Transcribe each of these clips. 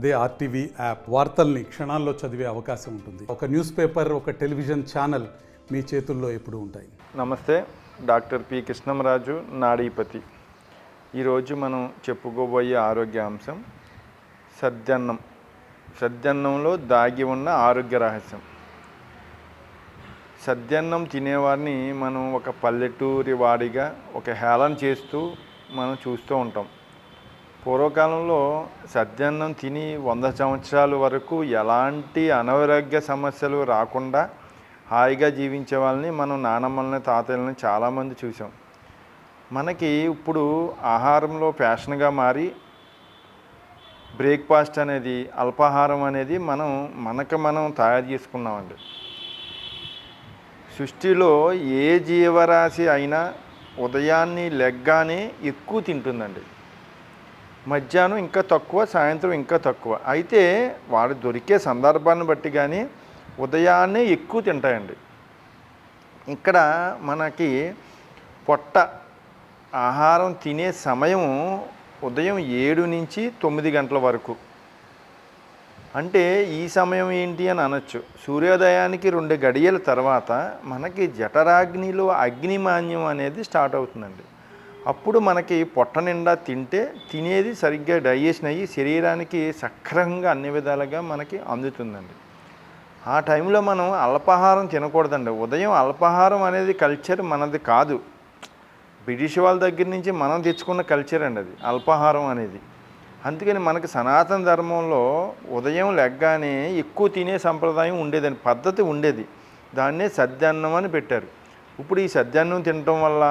అదే RTV app వార్తల్ని క్షణాల్లో చదివే అవకాశం ఉంటుంది. ఒక న్యూస్ పేపర్ ఒక టెలివిజన్ ఛానల్ మీ చేతుల్లో ఎప్పుడు ఉంటాయి. నమస్తే డాక్టర్ పి. కృష్ణంరాజు నాడీపతి. ఈరోజు మనం చెప్పుకోబోయే ఆరోగ్య అంశం సద్దన్నం సద్దన్నంలో దాగి ఉన్న ఆరోగ్య రహస్యం. సద్దన్నం తినేవారిని మనం ఒక పల్లెటూరి వాడిగా ఒక హేళన చేస్తూ మనం చూస్తూ ఉంటాం. పూర్వకాలంలో సద్యన్నం తిని వంద సంవత్సరాల వరకు ఎలాంటి అనారోగ్య సమస్యలు రాకుండా హాయిగా జీవించే వాళ్ళని మనం నానమ్మల్ని తాతయ్యలని చాలామంది చూసాం. మనకి ఇప్పుడు ఆహారంలో ఫ్యాషన్గా మారి బ్రేక్ఫాస్ట్ అనేది అల్పాహారం అనేది మనం మనకు మనం తయారు చేసుకున్నామండి. సృష్టిలో ఏ జీవరాశి అయినా ఉదయాన్నే లెగ్గానే ఎక్కువ తింటుందండి. మధ్యాహ్నం ఇంకా తక్కువ సాయంత్రం ఇంకా తక్కువ. అయితే వాడు దొరికే సందర్భాన్ని బట్టి కానీ ఉదయాన్నే ఎక్కువ తింటాయండి. ఇక్కడ మనకి పొట్ట ఆహారం తినే సమయం ఉదయం ఏడు నుంచి తొమ్మిది గంటల వరకు. అంటే ఈ సమయం ఏంటి అని అనొచ్చు. సూర్యోదయానికి రెండు గడియల తర్వాత మనకి జఠరాగ్నిలో అగ్నిమాన్యం అనేది స్టార్ట్ అవుతుందండి. అప్పుడు మనకి పొట్ట నిండా తింటే తినేది సరిగ్గా డైజెషన్ అయ్యి శరీరానికి సక్రమంగా అన్ని విధాలుగా మనకి అందుతుందండి. ఆ టైంలో మనం అల్పాహారం తినకూడదండి. ఉదయం అల్పాహారం అనేది కల్చర్ మనది కాదు. బ్రిటిష్ వాళ్ళ దగ్గర నుంచి మనం తెచ్చుకున్న కల్చర్ అండి అది అల్పాహారం అనేది. అందుకని మనకి సనాతన ధర్మంలో ఉదయం లెగ్గానే ఎక్కువ తినే సంప్రదాయం ఉండేదని పద్ధతి ఉండేది. దాన్నే సద్యాన్నం అని పెట్టారు. ఇప్పుడు ఈ సద్యాన్నం తినటం వల్ల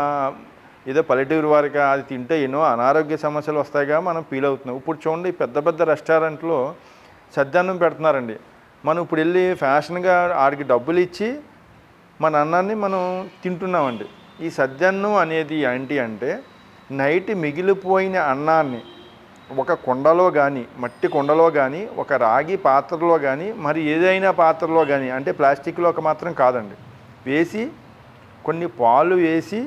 ఏదో పల్లెటూరు వారికి అది తింటే ఎన్నో అనారోగ్య సమస్యలు వస్తాయిగా మనం ఫీల్ అవుతున్నాం. ఇప్పుడు చూడండి పెద్ద పెద్ద రెస్టారెంట్లో సద్యాన్నం పెడుతున్నారండి. మనం ఇప్పుడు వెళ్ళి ఫ్యాషన్గా ఆడికి డబ్బులు ఇచ్చి మన అన్నాన్ని మనం తింటున్నామండి. ఈ సద్యాన్నం అనేది ఏంటి అంటే నైట్ మిగిలిపోయిన అన్నాన్ని ఒక కుండలో కానీ మట్టి కుండలో కానీ ఒక రాగి పాత్రలో కానీ మరి ఏదైనా పాత్రలో కానీ అంటే ప్లాస్టిక్లో ఒక మాత్రం కాదండి. వేసి కొన్ని పాలు వేసి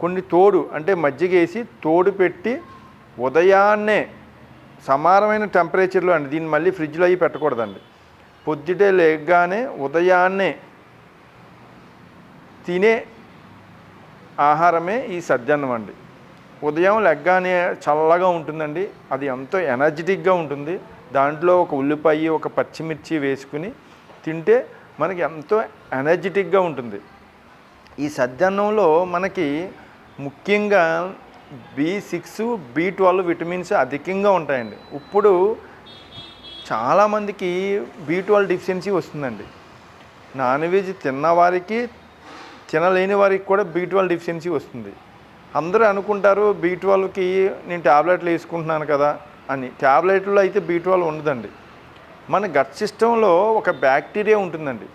కొన్ని తోడు అంటే మజ్జిగేసి తోడు పెట్టి ఉదయాన్నే సమానమైన టెంపరేచర్లో అండి. దీన్ని మళ్ళీ ఫ్రిడ్జ్లో అవి పెట్టకూడదండి. పొద్దుటే లేగ్గానే ఉదయాన్నే తినే ఆహారమే ఈ సజ్జన్నం అండి. ఉదయం లెగ్గానే చల్లగా ఉంటుందండి. అది ఎంతో ఎనర్జెటిక్గా ఉంటుంది. దాంట్లో ఒక ఉల్లిపాయ ఒక పచ్చిమిర్చి వేసుకుని తింటే మనకి ఎంతో ఎనర్జెటిక్గా ఉంటుంది. ఈ సద్దన్నంలో మనకి ముఖ్యంగా B six B twelve vitamins అధికంగా ఉంటాయండి. ఇప్పుడు చాలామందికి బి ట్వెల్వ్ డిఫిషియన్సీ వస్తుందండి. నాన్ వెజ్ తిన్నవారికి తినలేని వారికి కూడా బి ట్వెల్వ్ డిఫిషియన్సీ వస్తుంది. అందరూ అనుకుంటారు బి ట్వెల్వ్కి నేను ట్యాబ్లెట్లు వేసుకుంటున్నాను కదా అని. ట్యాబ్లెట్లో అయితే బి ట్వెల్వ్ ఉండదండి. మన గట్ సిస్టంలో ఒక బ్యాక్టీరియా ఉంటుందండి.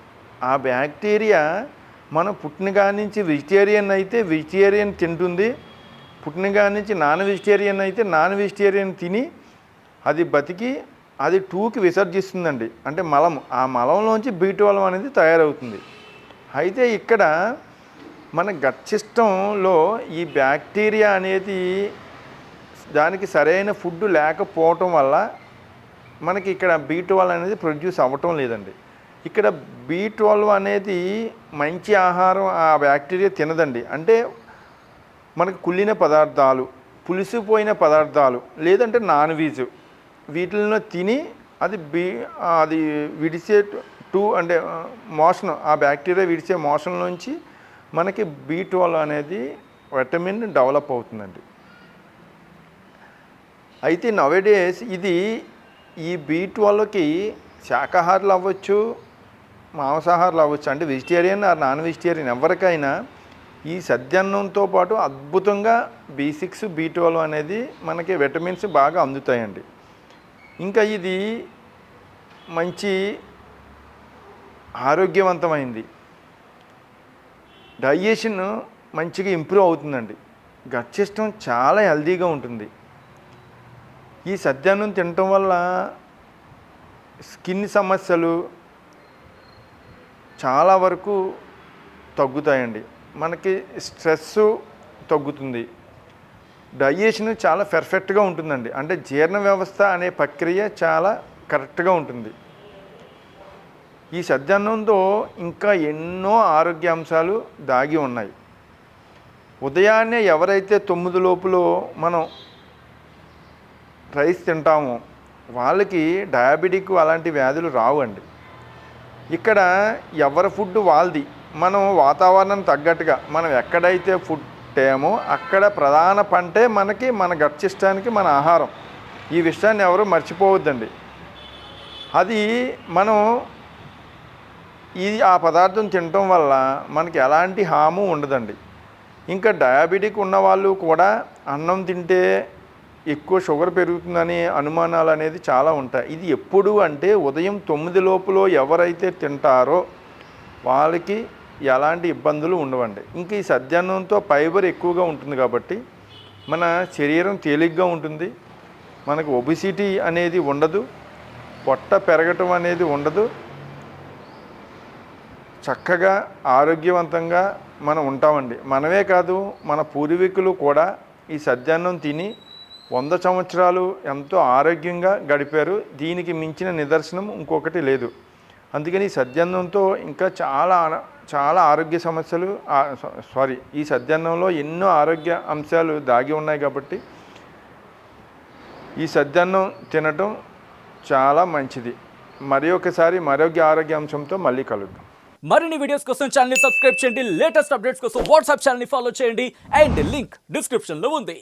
ఆ బ్యాక్టీరియా మనం పుట్టినగా నుంచి వెజిటేరియన్ అయితే వెజిటేరియన్ తింటుంది పుట్టినగా నుంచి నాన్ వెజిటేరియన్ అయితే నాన్ వెజిటేరియన్ తిని అది బతికి అది టూకి విసర్జిస్తుందండి. అంటే మలం ఆ మలంలోంచి బీ ట్వెల్వ్ అనేది తయారవుతుంది. అయితే ఇక్కడ మన గట్ సిస్టంలో ఈ బ్యాక్టీరియా అనేది దానికి సరైన ఫుడ్ లేకపోవటం వల్ల మనకి ఇక్కడ బీ ట్వెల్వ్ అనేది ప్రొడ్యూస్ అవ్వటం లేదండి. ఇక్కడ బీ ట్వెల్వ్ అనేది మంచి ఆహారం ఆ బ్యాక్టీరియా తినదండి. అంటే మనకు కుళ్ళిన పదార్థాలు పులిసిపోయిన పదార్థాలు లేదంటే నాన్ వెజ్ వీటిల్లో తిని అది బీ అది విడిసే టూ అంటే మోషన్ ఆ బ్యాక్టీరియా విడిచే మోషన్ నుంచి మనకి బీ ట్వెల్వ్ అనేది విటమిన్ డెవలప్ అవుతుందండి. అయితే నవేడేస్ ఇది ఈ బీ ట్వెల్వ్కి శాకాహారులు అవ్వచ్చు మాంసాహారులు అవ్వచ్చు అంటే వెజిటేరియన్ ఆర్ నాన్ వెజిటేరియన్ ఎవరికైనా ఈ సద్యన్నంతో పాటు అద్భుతంగా బీ సిక్స్ బీ ట్వెల్వ్ అనేది మనకి విటమిన్స్ బాగా అందుతాయండి. ఇంకా ఇది మంచి ఆరోగ్యవంతమైంది. డైజెషన్ మంచిగా ఇంప్రూవ్ అవుతుందండి. గట్ సిస్టమ్ చాలా హెల్దీగా ఉంటుంది. ఈ సద్యాన్నం తినటం వల్ల స్కిన్ సమస్యలు చాలా వరకు తగ్గుతాయండి. మనకి స్ట్రెస్ తగ్గుతుంది. డైజెషన్ చాలా పెర్ఫెక్ట్గా ఉంటుందండి. అంటే జీర్ణ వ్యవస్థ అనే ప్రక్రియ చాలా కరెక్ట్గా ఉంటుంది. ఈ సజ్జన్నంతో ఇంకా ఎన్నో ఆరోగ్య అంశాలు దాగి ఉన్నాయి. ఉదయాన్నే ఎవరైతే తొమ్మిది లోపులో మనం రైస్ తింటామో వాళ్ళకి డయాబెటిక్ అలాంటి వ్యాధులు రావండి. ఇక్కడ ఎవరి ఫుడ్ వాళ్ళది. మనం వాతావరణం తగ్గట్టుగా మనం ఎక్కడైతే ఫుడ్ టేమో అక్కడ ప్రధాన పంటే మనకి మన గర్చిష్టానికి మన ఆహారం. ఈ విషయాన్ని ఎవరు మర్చిపోవద్దండి. అది మనం ఇది ఆ పదార్థం తినటం వల్ల మనకి ఎలాంటి హాము ఉండదండి. ఇంకా డయాబెటిక్ ఉన్న వాళ్ళు కూడా అన్నం తింటే ఎక్కువ షుగర్ పెరుగుతుందని అనుమానాలు అనేది చాలా ఉంటాయి. ఇది ఎప్పుడు అంటే ఉదయం తొమ్మిది లోపులో ఎవరైతే తింటారో వాళ్ళకి ఎలాంటి ఇబ్బందులు ఉండవండి. ఇంకా ఈ సద్యాన్నంతో ఫైబర్ ఎక్కువగా ఉంటుంది కాబట్టి మన శరీరం తేలిగ్గా ఉంటుంది. మనకు ఒబిసిటీ అనేది ఉండదు. పొట్ట పెరగటం అనేది ఉండదు. చక్కగా ఆరోగ్యవంతంగా మనం ఉంటామండి. మనమే కాదు మన పూర్వీకులు కూడా ఈ సద్యాన్నం తిని వంద సంవత్సరాలు ఎంతో ఆరోగ్యంగా గడిపారు. దీనికి మించిన నిదర్శనం ఇంకొకటి లేదు. అందుకని ఈ సద్యాన్నంతో ఇంకా చాలా చాలా ఆరోగ్య సమస్యలు సారీ ఈ సద్యాన్నంలో ఎన్నో ఆరోగ్య అంశాలు దాగి ఉన్నాయి కాబట్టి ఈ సద్యాన్నం తినటం చాలా మంచిది. మరి ఒకసారి మరొక ఆరోగ్య అంశంతో మళ్ళీ కలుద్దాం. మరిన్ని వీడియోస్ కోసం ఛానల్ సబ్స్క్రైబ్ చేయండి. లేటెస్ట్ అప్డేట్స్ కోసం వాట్సాప్ ఛానల్ ఫాలో చేయండి. అండ్ లింక్ డిస్క్రిప్షన్లో ఉంది.